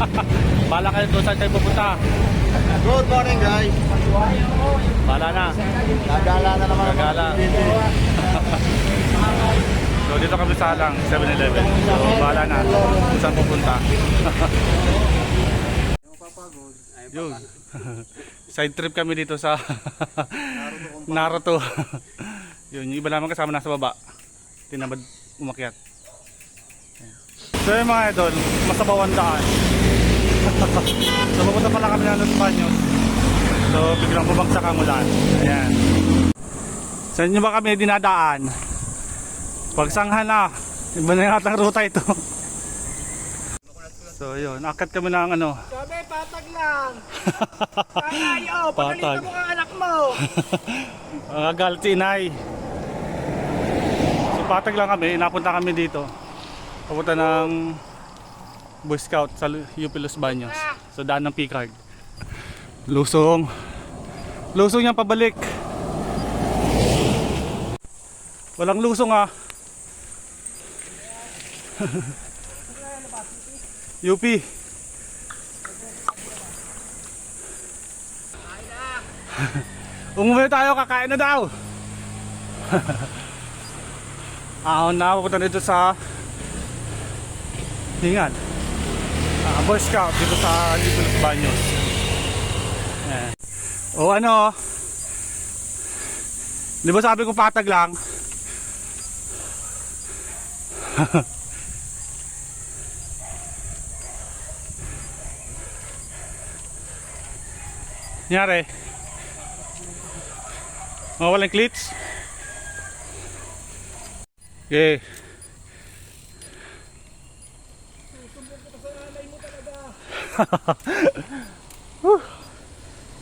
Bala kayo doon saan kayo pupunta. Good morning guys. Bala na. Gagala na naman. Gagala. So dito kami sa Alang, 7-Eleven. So bala na kung saan pupunta. Yun. Side trip kami dito sa Naruto. Yun, yung iba naman kasama nasa baba. Tinabad umakyat. So yun mga idol, masabaw ang daan. So pupunta pala kami ng Los Baños. So biglang bumagsak ang ulan. Ayan. Sa inyo ba kami dinadaan? Pagsanghan na. Iba na yata ang ruta ito. so yun, akit kami ng ano. Sabi, patag lang. Kanayo, Patag. mo ang anak mo. Ang galit si inay. So patag lang kami, napunta kami dito. Papunta ng Boy Scout sa UP Los Baños. Sa daan ng Picard. Lusong. Lusong yan pabalik. Walang lusong ah. UP. Umuwi tayo, kakain na daw. Ahon na, pupunta dito sa Hingan. Ah, Boy Scout dito sa dito sa Baños. Ayan. O ano? Di ba sabi ko patag lang? Nyari. Mawalan cleats. Okay.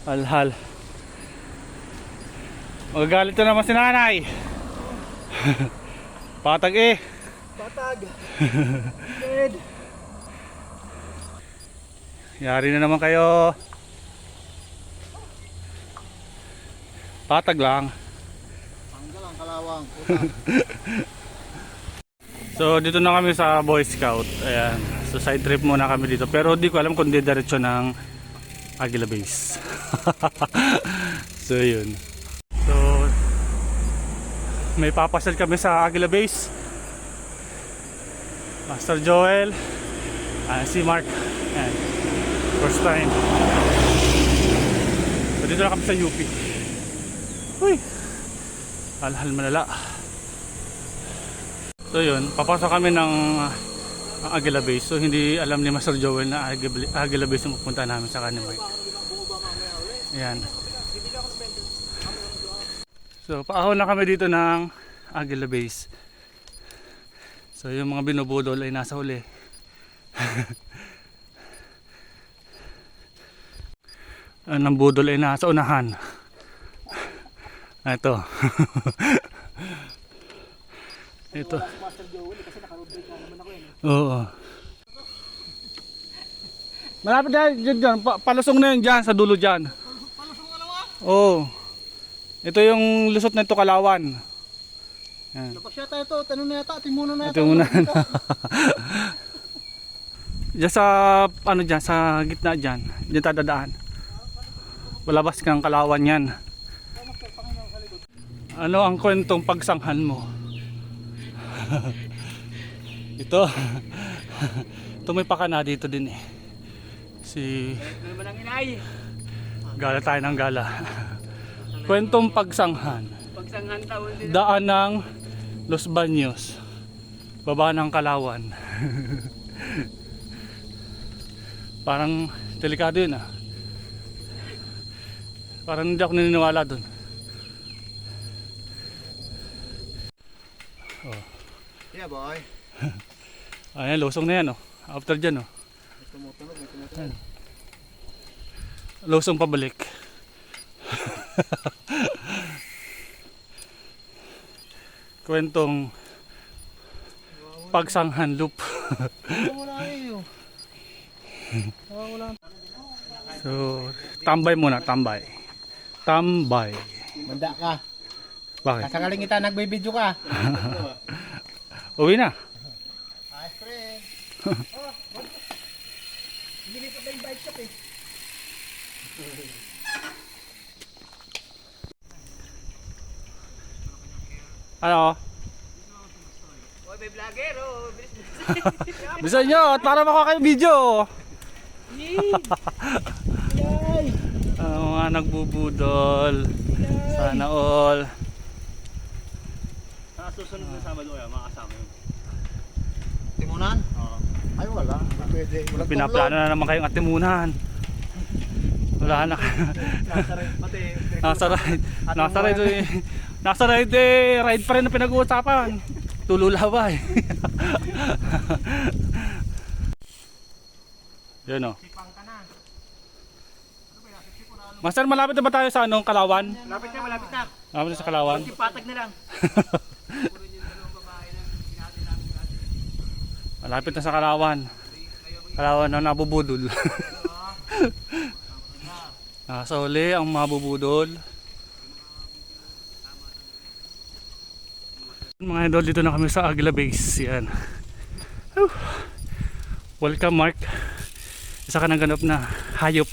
Alhal. Magagalit na naman si nanay. Patag eh. Patag. Dead. Yari na naman kayo. Patag lang. Tanggal ang kalawang. So dito na kami sa Boy Scout. Ayan. So side trip muna kami dito. Pero di ko alam kung di diretso ng Aguila Base. so yun. So may papasal kami sa Aguila Base. Master Joel. ah, si Mark. Ayan. First time. So dito na kami sa UP. Uy. Alhal malala. So yun, papasok kami ng uh, ang Aguila Base. So hindi alam ni Master Joel na Aguila Base yung pupunta namin sa kanila. Ayan. So paahon na kami dito ng Aguila Base. So yung mga binubudol ay nasa huli. Ng budol ay nasa unahan. Ito. Ito. Master Joel, kasi naka-road break na naman ako eh. Oo. Malapit na dyan, dyan. Pa- palusong na yun dyan, sa dulo dyan. Palusong na naman. Oo. Ito yung lusot na ito, Kalawan. Yan. Lapas yata ito, tanong na yata, timuno na yata. Ito muna. Diyan sa, ano dyan, sa gitna dyan. Diyan tayo dadaan. Palabas kang Kalawan yan. Ano ang kwentong pagsanghan mo? ito. ito may pakana dito din eh. Si Ano? Gala tayo ng gala. Kwentong pagsanghan. Pagsanghan taon din. Daan ng Los Baños. Baba ng Kalawan. Parang delikado yun ah. Parang hindi ako naniniwala dun. Yeah boy. Ayan, lusong na yan oh. After dyan oh. Tumutunog. Lusong pabalik. Kwentong pagsanghan loop. So, tambay muna, tambay. Tambay. Manda ka. Bakit? Kasakaling kita nagbibideo ka. Uwi na. Hi friend. Ano? Oy, may vlogger, oh. Bilis, bilis. Bisa nyo at para makuha kayo video. Ang mga nagbubudol. Sana all. Sa susunod na Sabado kaya makasama yun. Timunan? Ay wala. Pwede. Walang Pinaplano na naman kayong atimunan. Wala na. Pati. Nasa ride. Nasa ride eh. Nasa ride eh. Ride pa rin ang pinag-uusapan. Tululaway. Yun o. Master, malapit na ba tayo sa anong Kalawan? Malapit na, malapit na. Malapit na sa Kalawan? Patag na lang. Malapit na sa Kalawan. Kalawan na nabubudol. Nasa uli ang mabubudol. Mga idol, dito na kami sa Agila Base. Yan. Welcome Mark. Isa ka ng ganap na hayop.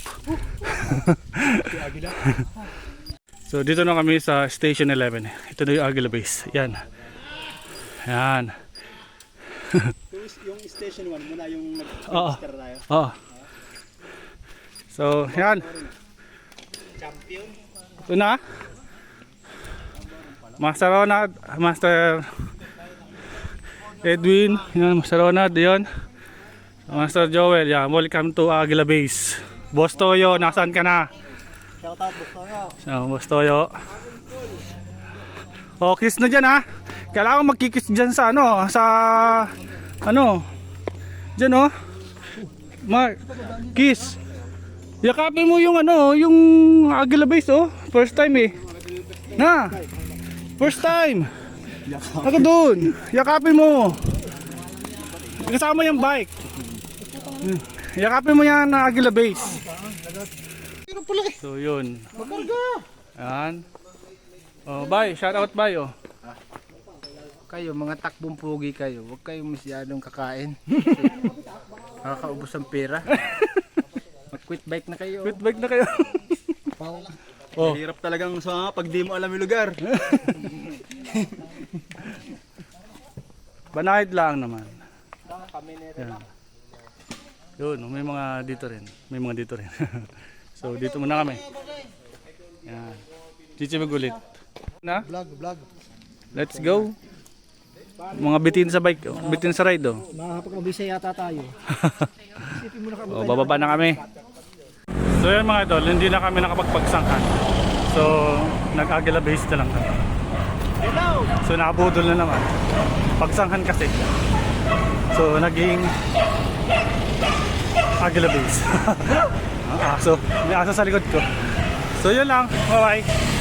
so dito na kami sa Station 11. Ito na yung Agila Base. Yan. Yan. Yung station 1 muna yung Oo. nag-register tayo. Oh. So, yan. Champion. Ito na. Master Ronald, Master Edwin, yan, Master Ronald, yun. Master Joel, yan. Welcome to Aguila Base. Boss Toyo, nasaan ka na? Shout out Boss Toyo. So, Boss Toyo. Oh, kiss na dyan ha. Kailangan magkikis dyan sa ano, sa ano. Dyan oh. Mark, kiss. Yakapin mo yung ano, yung Agila Base oh. First time eh. Na. First time. Ako doon. Yakapin mo. Kasama yung bike. Yakapin mo yan na Agila Base. So yun. Yan. Oh, bye. Shout out bye oh. Kayo, mga takbong pugi kayo, huwag kayong masyadong kakain. Nakakaubos ang pera. Mag-quit bike na kayo. Quit bike na kayo. oh, Hirap talagang sa pag di mo alam yung lugar. banayad lang naman. Yan. Yun, may mga dito rin. May mga dito rin. so dito muna kami. Yan. Chichi magulit. Na? Vlog, vlog. Let's go. Mga bitin sa bike, oh. bitin sa ride oh. Makakapag-mabisa yata tayo. O, bababa na kami. So yan mga idol, hindi na kami nakapagpagsangkan. So, nag-agila base na lang kami. So, nakabudol na naman. Pagsangkan kasi. So, naging agila base. Aso. May aso sa likod ko. So, yun lang. Bye-bye.